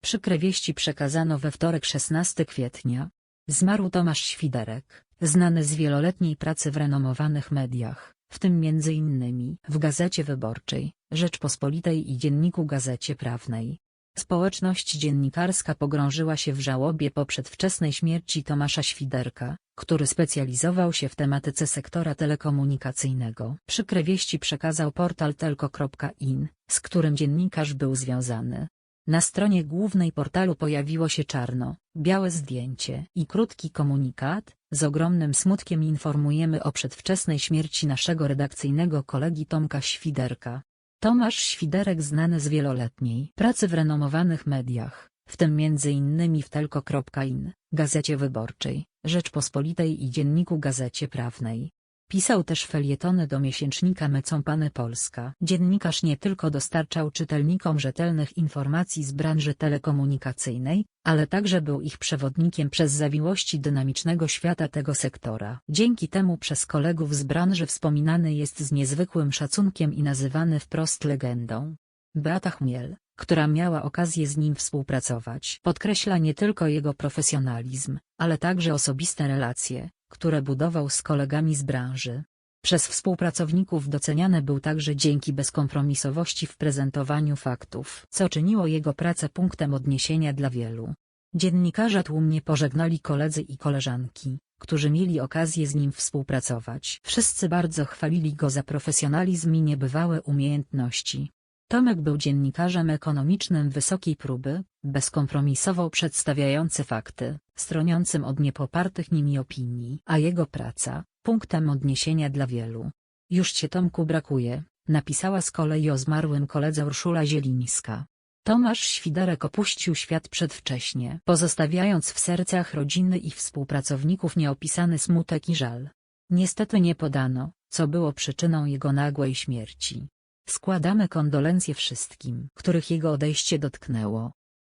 Przykre wieści przekazano we wtorek 16 kwietnia. Zmarł Tomasz Świderek, znany z wieloletniej pracy w renomowanych mediach, w tym m.in. w Gazecie Wyborczej, Rzeczpospolitej i Dzienniku Gazecie Prawnej. Społeczność dziennikarska pogrążyła się w żałobie po przedwczesnej śmierci Tomasza Świderka, który specjalizował się w tematyce sektora telekomunikacyjnego. Przykre wieści przekazał portal telko.in, z którym dziennikarz był związany. Na stronie głównej portalu pojawiło się czarno, białe zdjęcie i krótki komunikat, z ogromnym smutkiem informujemy o przedwczesnej śmierci naszego redakcyjnego kolegi Tomka Świderka. Tomasz Świderek znany z wieloletniej pracy w renomowanych mediach, w tym m.in. w telko.in, Gazecie Wyborczej, Rzeczpospolitej i Dzienniku Gazecie Prawnej. Pisał też felietony do miesięcznika Mecąpany Polska. Dziennikarz nie tylko dostarczał czytelnikom rzetelnych informacji z branży telekomunikacyjnej, ale także był ich przewodnikiem przez zawiłości dynamicznego świata tego sektora. Dzięki temu przez kolegów z branży wspominany jest z niezwykłym szacunkiem i nazywany wprost legendą. Beata Chmiel, która miała okazję z nim współpracować, podkreśla nie tylko jego profesjonalizm, ale także osobiste relacje, które budował z kolegami z branży. Przez współpracowników doceniany był także dzięki bezkompromisowości w prezentowaniu faktów, co czyniło jego pracę punktem odniesienia dla wielu. Dziennikarza tłumnie pożegnali koledzy i koleżanki, którzy mieli okazję z nim współpracować. Wszyscy bardzo chwalili go za profesjonalizm i niebywałe umiejętności. Tomek był dziennikarzem ekonomicznym wysokiej próby, bezkompromisowo przedstawiający fakty, stroniącym od niepopartych nimi opinii, a jego praca, punktem odniesienia dla wielu. Już cię Tomku brakuje, napisała z kolei o zmarłym koledze Urszula Zielińska. Tomasz Świderek opuścił świat przedwcześnie, pozostawiając w sercach rodziny i współpracowników nieopisany smutek i żal. Niestety nie podano, co było przyczyną jego nagłej śmierci. Składamy kondolencje wszystkim, których jego odejście dotknęło.